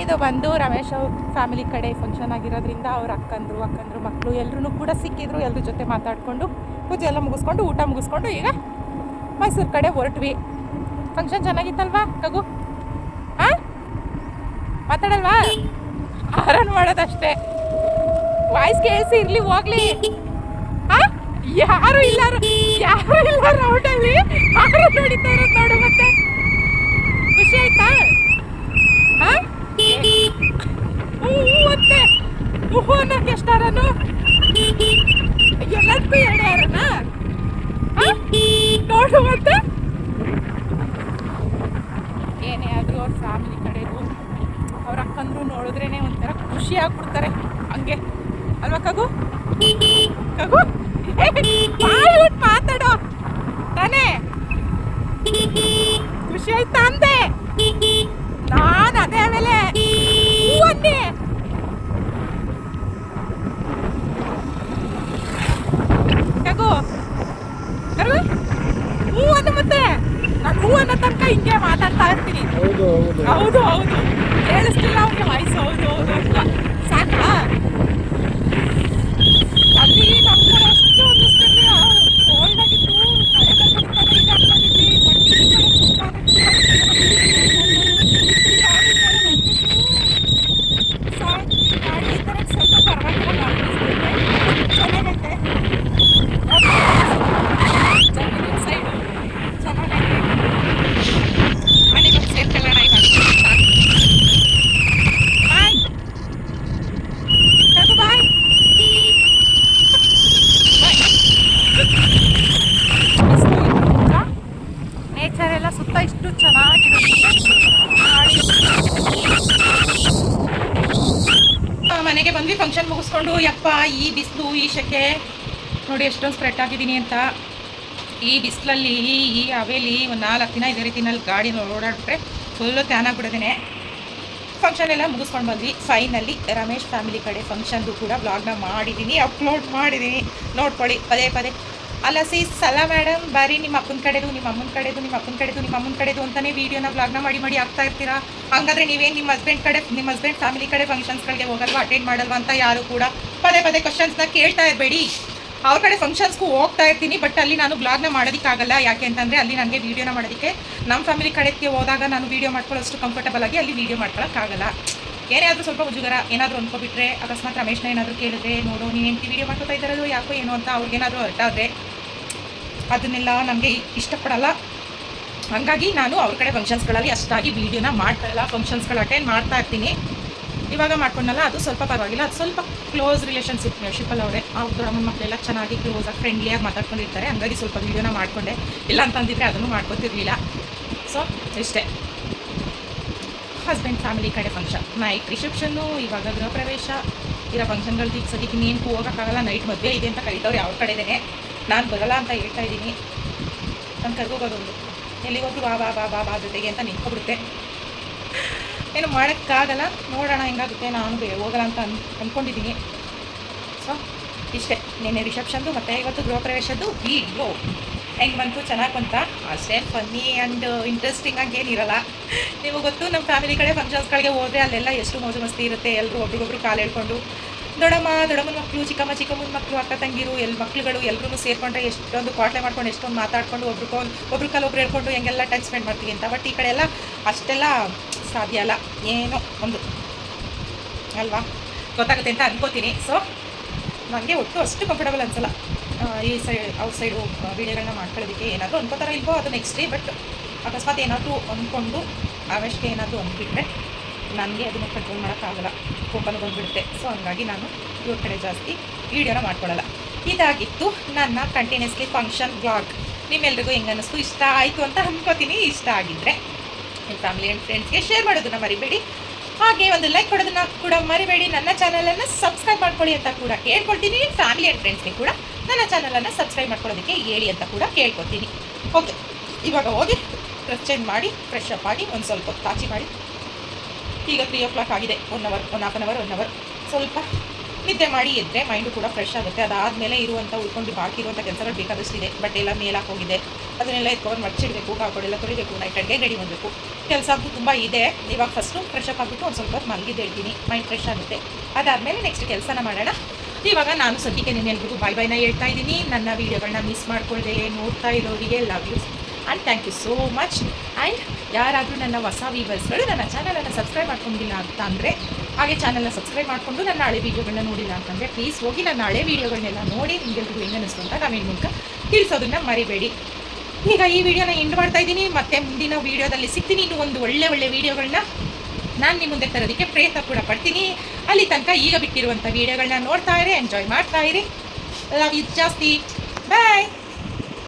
ಇದು ಬಂದು ರಮೇಶ್ ಫ್ಯಾಮಿಲಿ ಕಡೆ ಫಂಕ್ಷನ್ ಆಗಿರೋದ್ರಿಂದ ಅವ್ರ ಅಕ್ಕಂದ್ರು ಅಕ್ಕಂದ್ರು ಮಕ್ಕಳು ಎಲ್ಲರೂ ಕೂಡ ಸಿಕ್ಕಿದ್ರು ಎಲ್ಲರ ಜೊತೆ ಮಾತಾಡಿಕೊಂಡು ಪೂಜೆ ಎಲ್ಲ ಮುಗಿಸ್ಕೊಂಡು ಊಟ ಮುಗಿಸ್ಕೊಂಡು ಈಗ ಮೈಸೂರು ಕಡೆ ಹೊರಟ್ವಿ. ಫಂಕ್ಷನ್ ಚೆನ್ನಾಗಿತ್ತಲ್ವಾ ಕಗು ಹಾಂ ಮಾತಾಡಲ್ವಾ? ಆರನ್ ಮಾಡೋದಷ್ಟೇ. ವಾಯ್ಸ್ ಕೇಳಿಸಿ ಇರಲಿ, ಹೋಗ್ಲಿ. ಹಾಂ ಯಾರು ಇಲ್ಲ ಯಾರು ಇಲ್ಲ ರೌಡಲ್ಲಿ ಯಾರು ನೋಡಿದ್ದಾರೆ ನೋಡು ಮತ್ತೆ. ಖುಷಿ ಆಯ್ತಾ? ಆ? ಹ್ಞೂ ಅನ್ನೋಕೆ ಎಷ್ಟಾರನು ಎಲ್ಲದಕ್ಕೂ ಎರಡು ಯಾರನ ನೋಡು ಮತ್ತೆ. ಏನೇ ಆದರೂ ಅವ್ರ ಫ್ಯಾಮಿಲಿ ಕಡೆದು ಅವ್ರ ಅಕ್ಕಂದ್ರು ನೋಡಿದ್ರೇನೆ ಒಂಥರ ಖುಷಿ ಆಗ್ಬಿಡ್ತಾರೆ. ಹಂಗೆ. ಅಲ್ವಾ ಕಗು? ಕಗು? ಮಾತಾಡೋ. ತಾನೇ. ಖುಷಿ ಆಯ್ತಾ ಅಂದೆ ನಾನು ಅದೇ ಆಮೇಲೆ ಅನ್ನಿ ಕಗು ಕರು ಹೂ ಮತ್ತೆ? ನಾನು ಹೂ ಅನ್ನೋ ತನಕ ಹಿಂಗೆ ಮಾತಾಡ್ತಾ ಇರ್ತೀನಿ. ಹೌದು ಹೌದು. ಹೌದು ಕೇಳಿಸ್ತಿಲ್ಲ ಅವ್ನಿಗೆ ವಾಯ್ಸ್ ಹೌದು ಹೌದು ಅಂತ. ಸಾಕಾ ಅಲ್ಲಿ ನಮ್ಮ ಕಡೆ ಅಷ್ಟು ಅನ್ನಿಸ್ತಿರ್ಲಿಲ್ಲ ಕೋಲ್ಡ್ ಆಗಿತ್ತು ಕಡೆ ಬಂದ್ಬಿಡ್ತಾನೆ ಈಗ ಅನ್ಕೊಂಡಿದ್ವಿ ಬಟ್ ಈ ಕಡೆ ತುಂಬಾ ಸಾಕು ಈ ಗಾಡಿ ಈ ಥರ ಸ್ವಲ್ಪ ಪರವಾಗಿಲ್ಲ ಚೆನ್ನಾಗೈತೆ ಸೈಡು ಚೆನ್ನಾಗೈತೆ ಮನೆಗೆ ಹೋಗಿ ಸೇರ್ಕೊಳ್ಳೋಣ ಇವಾಗ ಬಾಯ್ ಕಗು ಬಾಯ್ ನೇಚರ್ ಎಲ್ಲ ಸುತ್ತ ಇಷ್ಟು ಚೆನ್ನಾಗಿರುತ್ತೆ ಆ, ಮನೆಗೆ ಬಂದ್ವಿ ಫಂಕ್ಷನ್ ಮುಗಿಸ್ಕೊಂಡು, ಯಪ್ಪ, ಈ ಬಿಸಿಲು, ಈ ಶೆಕೆ. ನೋಡಿ ಎಷ್ಟೊಂದು ಸ್ಪ್ರೆಡ್ ಆಗಿದ್ದೀನಿ ಅಂತ. ಈ ಬಿಸಿಲಲ್ಲಿ, ಈ ಅವೇಲಿ ಒಂದು ನಾಲ್ಕು ದಿನ ಇದೇ ರೀತಿನಲ್ಲಿ ಗಾಡಿ ಓಡಾಡ್ಬಿಟ್ರೆ ಫುಲ್ಲು ಟ್ಯಾನ್ ಆಗಿಬಿಡೋದೇನೆ. ಫಂಕ್ಷನ್ ಎಲ್ಲ ಮುಗಿಸ್ಕೊಂಡು ಬಂದ್ವಿ. ಫೈನಲ್ಲಿ ರಮೇಶ್ ಫ್ಯಾಮಿಲಿ ಕಡೆ ಫಂಕ್ಷನ್ದು ಕೂಡ ಬ್ಲಾಗ್ನ ಮಾಡಿದ್ದೀನಿ ಅಪ್ಲೋಡ್ ಮಾಡಿದ್ದೀನಿ ನೋಡ್ಕೊಳ್ಳಿ, ಪದೇ ಪದೇ. ಅಲ್ಲ ಸೀಸ್ ಸಲ ಮೇಡಮ್, ಬರೀ ನಿಮ್ಮ ಅಪ್ಪನ ಕಡೆದು, ನಿಮ್ಮ ಅಮ್ಮನ ಕಡೆದು, ನಿಮ್ಮ ಅಪ್ಪನ ಕಡೆದು, ನಿಮ್ಮ ಅಮ್ಮನ ಕಡೆದು ಅಂತಾನೆ ವೀಡಿಯೋನ ಬ್ಲಾಗ್ನ ಮಾಡಿ ಮಾಡಿ ಆಗ್ತಾ ಇರ್ತೀರಾ? ಹಂಗಾದ್ರೆ ನೀವೇನು ನಿಮ್ಮ ಹಸ್ಬೆಂಡ್ ಕಡೆ, ನಿಮ್ಮ ಹಸ್ಬೆಂಡ್ ಫ್ಯಾಮಿಲಿ ಕಡೆ ಫಂಕ್ಷನ್ಸ್ಗಳಿಗೆ ಹೋಗಲ್ವಾ ಅಟೆಂಡ್ ಮಾಡಲ್ವಾ ಅಂತ ಯಾರು ಕೂಡ ಪದೇ ಪದೇ ಕ್ವಶನ್ಸ್ನ ಕೇಳ್ತಾ ಇರಬೇಡಿ. ಅವ್ರ ಕಡೆ ಫಂಕ್ಷನ್ಸ್ಗೂ ಹೋಗ್ತಾ ಇರ್ತೀನಿ ಬಟ್ ಅಲ್ಲಿ ನಾನು ಬ್ಲಾಗ್ನ ಮಾಡೋದಕ್ಕಾಗಲ್ಲ. ಯಾಕೆ ಅಂತಂದರೆ ಅಲ್ಲಿ ನನಗೆ ವೀಡಿಯೋನ ಮಾಡೋದಕ್ಕೆ ನಮ್ಮ ಫ್ಯಾಮಿಲಿ ಕಡೆಗೆ ಹೋದಾಗ ನಾನು ವೀಡಿಯೋ ಮಾಡ್ಕೊಳ್ಳೋಷ್ಟು ಕಂಫರ್ಟಬಲ್ ಆಗಿ ಅಲ್ಲಿ ವೀಡಿಯೋ ಮಾಡ್ಕೊಳ್ಳೋಕ್ಕಾಗಲ್ಲ ಏನೇ ಆದರೂ ಸ್ವಲ್ಪ ಉಜುಗರ ಏನಾದರೂ ಅಂದ್ಕೊಬಿಟ್ರೆ, ಅಕಸ್ಮಾತ್ ರಮೇಶ್ನ ಏನಾದರೂ ಕೇಳಿದ್ರೆ, ನೋಡು, ನೀನು ಹೆಂಡ್ತಿ ವೀಡಿಯೋ ಮಾಡ್ಕೊತಾ ಇದ್ದಾರೋ ಯಾಕೋ ಏನೋ ಅಂತ ಅವ್ರಿಗೇನಾದರೂ ಹೊರಟಾದ್ರೆ ಅದನ್ನೆಲ್ಲ ನಮಗೆ ಇಷ್ಟಪಡಲ್ಲ. ಹಾಗಾಗಿ ನಾನು ಅವ್ರ ಕಡೆ ಫಂಕ್ಷನ್ಸ್ಗಳಲ್ಲಿ ಅಷ್ಟಾಗಿ ವೀಡಿಯೋನ ಮಾಡ್ತಾಯಿಲ್ಲ ಫಂಕ್ಷನ್ಸ್ಗಳು ಅಟೆಂಡ್ ಮಾಡ್ತಾ ಇರ್ತೀನಿ. ಇವಾಗ ಮಾಡ್ಕೊಂಡಲ್ಲ, ಅದು ಸ್ವಲ್ಪ ಪರವಾಗಿಲ್ಲ. ಅದು ಸ್ವಲ್ಪ ಕ್ಲೋಸ್ ರಿಲೇಷನ್ಶಿಪ್ ಶಿಪ್ಪಲ್ಲಿ ಅವರೇ, ಅವ್ರ ದೊಡ್ಡಮ್ಮನ ಮಕ್ಕಳೆಲ್ಲ ಚೆನ್ನಾಗಿ ಕ್ಲೋಸಾಗಿ ಫ್ರೆಂಡ್ಲಿಯಾಗಿ ಮಾತಾಡ್ಕೊಂಡಿರ್ತಾರೆ. ಹಂಗಾಗಿ ಸ್ವಲ್ಪ ವೀಡಿಯೋನ ಮಾಡಿಕೊಂಡೆ. ಇಲ್ಲ ಅಂತಂದಿದ್ರೆ ಅದನ್ನು ಮಾಡ್ಕೊತಿರ್ಲಿಲ್ಲ. ಸೊ ಇಷ್ಟೇ. ಹಸ್ಬೆಂಡ್ ಫ್ಯಾಮಿಲಿ ಕಡೆ ಫಂಕ್ಷನ್ ನೈಟ್ ರಿಸೆಪ್ಷನ್ನು ಇವಾಗ ಗೃಹ ಪ್ರವೇಶ. ಇರೋ ಫಂಕ್ಷನ್ಗಳಿಗೆ ಸದ್ಯಕ್ಕೆ ಇನ್ನೇನು ಹೋಗೋಕ್ಕಾಗಲ್ಲ. ನೈಟ್ ಮದುವೆ ಇದೆ ಅಂತ ಕರೀತವ್ರು ಯಾವ ಕಡೆದೇನೆ. ನಾನು ಬರಲ್ಲ ಅಂತ ಹೇಳ್ತಾ ಇದ್ದೀನಿ. ನಾನು ಕರ್ಕೋಗೋದೊಂದು ಎಲ್ಲಿಗೋದ್ರು ಬಾ ಬಾ ಬಾ ಬಾ ಬಾ ಜೊತೆಗೆ ಅಂತ ನಿಂತ್ಕೊಬಿಡುತ್ತೆ. ಏನು ಮಾಡೋಕ್ಕಾಗಲ್ಲ ನೋಡೋಣ ಹೆಂಗಾಗುತ್ತೆ. ನಾನು ಹೋಗಲ್ಲ ಅಂತ ಅನ್ ಅಂದ್ಕೊಂಡಿದ್ದೀನಿ ಸೊ ಇಷ್ಟೇ. ನಿನ್ನೆ ರಿಸೆಪ್ಷನ್ದು, ಮತ್ತು ಇವತ್ತು ಗೃಹ ಪ್ರವೇಶದ್ದು ವೀಡಿಯೋ ಹೆಂಗೆ ಬಂತು, ಚೆನ್ನಾಗಿ ಬಂತ? ಅಷ್ಟೇ ಫನ್ನಿ ಆ್ಯಂಡ್ ಇಂಟ್ರೆಸ್ಟಿಂಗ್ ಏನಿರಲ್ಲ ನೀವು ಗೊತ್ತು ನಮ್ಮ ಫ್ಯಾಮಿಲಿ ಕಡೆ ಫಂಕ್ಷನ್ಸ್ಗಳಿಗೆ ಹೋದರೆ ಅಲ್ಲೆಲ್ಲ ಎಷ್ಟು ಮೋಜು ಮಸ್ತಿ ಇರುತ್ತೆ. ಎಲ್ಲರೂ ಒಬ್ರಿಗೊಬ್ರು ಕಾಲು ಹೇಳ್ಕೊಂಡು ದೊಡ್ಡಮ್ಮ ದೊಡ್ಡಮ್ಮನ ಮಕ್ಕಳು ಚಿಕ್ಕಮ್ಮ, ಚಿಕ್ಕಮ್ಮನ ಮಕ್ಕಳು ಅಕ್ಕ ತಂಗಿರು ಎಲ್ಲಿ ಮಕ್ಕಳುಗಳು ಎಲ್ಲರೂ ಸೇರ್ಕೊಂಡ್ರೆ ಎಷ್ಟೊಂದು ಕ್ವಾಟ್ಲೆ ಮಾಡ್ಕೊಂಡು, ಎಷ್ಟೊಂದು ಮಾತಾಡ್ಕೊಂಡು ಒಬ್ರು ಕಾಲ್ ಒಬ್ರು ಕಾಲು ಒಬ್ರು ಹೇಳ್ಕೊಂಡು ಹೆಂಗೆಲ್ಲ ಟೈಮ್ ಸ್ಪೆಂಡ್ ಮಾಡ್ತೀವಿ ಅಂತ. ಬಟ್ ಈ ಕಡೆ ಎಲ್ಲ ಅಷ್ಟೆಲ್ಲ ಸಾಧ್ಯ ಅಲ್ಲ. ಏನೋ ಒಂದು. ಅಲ್ವಾ? ಗೊತ್ತಾಗುತ್ತೆ ಅಂತ ಅನ್ಕೋತೀನಿ. ಸೊ ನನಗೆ ಒಟ್ಟು ಅಷ್ಟು ಕಂಫರ್ಟಬಲ್ ಅನ್ಸಲ್ಲ. ಈ ಸೈಡ್ ಔಟ್ ಸೈಡು ವೀಡಿಯೋಗಳನ್ನ ಮಾಡ್ಕೊಳ್ಳೋದಕ್ಕೆ ಏನಾದರೂ ಅನ್ಕೋತಾರ ಇಲ್ವೋ ಅದು ನೆಕ್ಸ್ಟ್ ಡೇ ಬಟ್ ಅಕಸ್ಮಾತ್ ಏನಾದರೂ ಅಂದ್ಕೊಂಡು ಅವಷ್ಟೇ ಏನಾದರೂ ಅಂದ್ಬಿಟ್ರೆ ನನಗೆ ಅದನ್ನು ಕಂಟ್ರೋಲ್ ಮಾಡೋಕ್ಕಾಗಲ್ಲ. ಕೋಪನ ಬಂದುಬಿಡುತ್ತೆ. ಸೊ ಹಂಗಾಗಿ ನಾನು ಇವ್ರ ಕಡೆ ಜಾಸ್ತಿ ವೀಡಿಯೋನ ಮಾಡ್ಕೊಳ್ಳಲ್ಲ ಇದಾಗಿತ್ತು ನನ್ನ ಕಂಟಿನ್ಯೂಸ್ಲಿ ಫಂಕ್ಷನ್ ಬ್ಲಾಗ್ ನಿಮ್ಮೆಲ್ರಿಗೂ ಹೆಂಗೆ ಅನ್ನಿಸ್ತು? ಇಷ್ಟ ಆಯಿತು ಅಂತ ಅಂದ್ಕೋತೀನಿ ಇಷ್ಟ ಆಗಿದ್ದರೆ ನಿಮ್ಮ ಫ್ಯಾಮಿಲಿ ಆ್ಯಂಡ್ ಫ್ರೆಂಡ್ಸ್ಗೆ ಶೇರ್ ಮಾಡೋದನ್ನ ಮರಿಬೇಡಿ. ಹಾಗೆ ಒಂದು ಲೈಕ್ ಕೊಡೋದನ್ನ ಕೂಡ ಮರಿಬೇಡಿ. ನನ್ನ ಚಾನಲನ್ನು ಸಬ್ಸ್ಕ್ರೈಬ್ ಮಾಡ್ಕೊಳ್ಳಿ ಅಂತ ಕೂಡ ಕೇಳ್ಕೊಳ್ತೀನಿ. ಫ್ಯಾಮಿಲಿ ಆ್ಯಂಡ್ ಫ್ರೆಂಡ್ಸ್ಗೆ ಕೂಡ ನನ್ನ ಚಾನಲನ್ನು ಸಬ್ಸ್ಕ್ರೈಬ್ ಮಾಡ್ಕೊಳ್ಳೋದಕ್ಕೆ ಹೇಳಿ ಅಂತ ಕೂಡ ಕೇಳ್ಕೊತೀನಿ ಓಕೆ ಇವಾಗ ಹೋಗಿ ಡ್ರೆಸ್ ಚೇಂಜ್ ಮಾಡಿ ಫ್ರೆಶ್ ಅಪ್ ಆಗಿ ಒಂದು ಸ್ವಲ್ಪ ಹೊತ್ತು ಕಾಚಿ ಮಾಡಿ. ಈಗ ತ್ರೀ ಓ ಕ್ಲಾಕ್ ಆಗಿದೆ. One hour one half an hour one hour ಸ್ವಲ್ಪ ನಿದ್ದೆ ಮಾಡಿ ಎದ್ದರೆ ಮೈಂಡು ಕೂಡ ಫ್ರೆಶ್ ಆಗುತ್ತೆ. ಅದಾದಮೇಲೆ ಇರುವಂಥ ಉಳ್ಕೊಂಡು ಬಾಕಿ ಇರುವಂಥ ಕೆಲಸಗಳು ಬೇಕಾದಷ್ಟಿದೆ ಬಟ್ ಎಲ್ಲ ಮೇಲಕ್ಕೆ ಹೋಗಿದೆ ಅದನ್ನೆಲ್ಲ ಎತ್ಕೊಂಡು ಮಡ್ಚಿಡಬೇಕು ಕಾಕೊಡೆಲ್ಲ ತೊಳಿಬೇಕು ನೈಟ್ ಅಡುಗೆ ರೆಡಿ ಮಾಡಬೇಕು. ಕೆಲಸ ಅಂತೂ ತುಂಬ ಇದೆ. ಇವಾಗ ಫಸ್ಟು ಫ್ರೆಶ್ ಅಪ್ ಆಗಿಬಿಟ್ಟು ಒಂದು ಸ್ವಲ್ಪ ಹೊತ್ತು ಮಲಗಿದ್ದು ಹೇಳ್ತೀನಿ. ಮೈಂಡ್ ಫ್ರೆಶ್ ಆಗುತ್ತೆ. ಅದಾದಮೇಲೆ ನೆಕ್ಸ್ಟ್ ಕೆಲಸನ ಮಾಡೋಣ. ಇವಾಗ ನಾನು ಸದ್ಯಕ್ಕೆ ನಿಮ್ಮೆಲ್ರಿಗೂ ಬಾಯ್ ಬಾಯ್ನ ಹೇಳ್ತಾ ಇದ್ದೀನಿ. ನನ್ನ ವೀಡಿಯೋಗಳನ್ನ ಮಿಸ್ ಮಾಡ್ಕೊಳ್ಳದೆ ನೋಡ್ತಾ ಇರೋರಿಗೆ love you and thank you so much and ಯಾರಾದರೂ ನನ್ನ ಹೊಸ ವೀವರ್ಸ್ಗಳು ನನ್ನ ಚಾನಲನ್ನು ಸಬ್ಸ್ಕ್ರೈಬ್ ಮಾಡ್ಕೊಂಡಿಲ್ಲ ಅಂತ ಅಂದರೆ, ಹಾಗೆ ಚಾನಲ್ನ ಸಬ್ಸ್ಕ್ರೈಬ್ ಮಾಡಿಕೊಂಡು ನನ್ನ ಹಳೆ ವೀಡಿಯೋಗಳನ್ನ ನೋಡಿಲ್ಲ ಅಂತಂದರೆ ಪ್ಲೀಸ್ ಹೋಗಿ ನನ್ನ ಹಳೆ ವೀಡಿಯೋಗಳನ್ನೆಲ್ಲ ನೋಡಿ ನಿಮಗೆಲ್ರಿಗೂ ಹೆಂಗೆ ಅನ್ನಿಸ್ತು ಅಂತ ಏನು ಮೂಲಕ ತಿಳಿಸೋದನ್ನ ಮರಿಬೇಡಿ. ಈಗ ಈ ವಿಡಿಯೋನ ಎಂಡ್ ಮಾಡ್ತಾ ಇದ್ದೀನಿ. ಮತ್ತೆ ಮುಂದಿನ ವೀಡಿಯೋದಲ್ಲಿ ಸಿಗ್ತೀನಿ. ಇನ್ನು ಒಂದು ಒಳ್ಳೆ ಒಳ್ಳೆ ವೀಡಿಯೋಗಳನ್ನ ನಾನು ನಿಮ್ಮ ಮುಂದೆ ತರೋದಕ್ಕೆ ಪ್ರಯತ್ನ ಕೂಡ ಪಡ್ತೀನಿ. ಅಲ್ಲಿ ತನಕ ಈಗ ಬಿಟ್ಟಿರುವಂಥ ವೀಡಿಯೋಗಳನ್ನ ನೋಡ್ತಾ ಇರಿ ಎಂಜಾಯ್ ಮಾಡ್ತಾ ಇರಿ. ಲವ್ ಯು ಜಾಸ್ತಿ.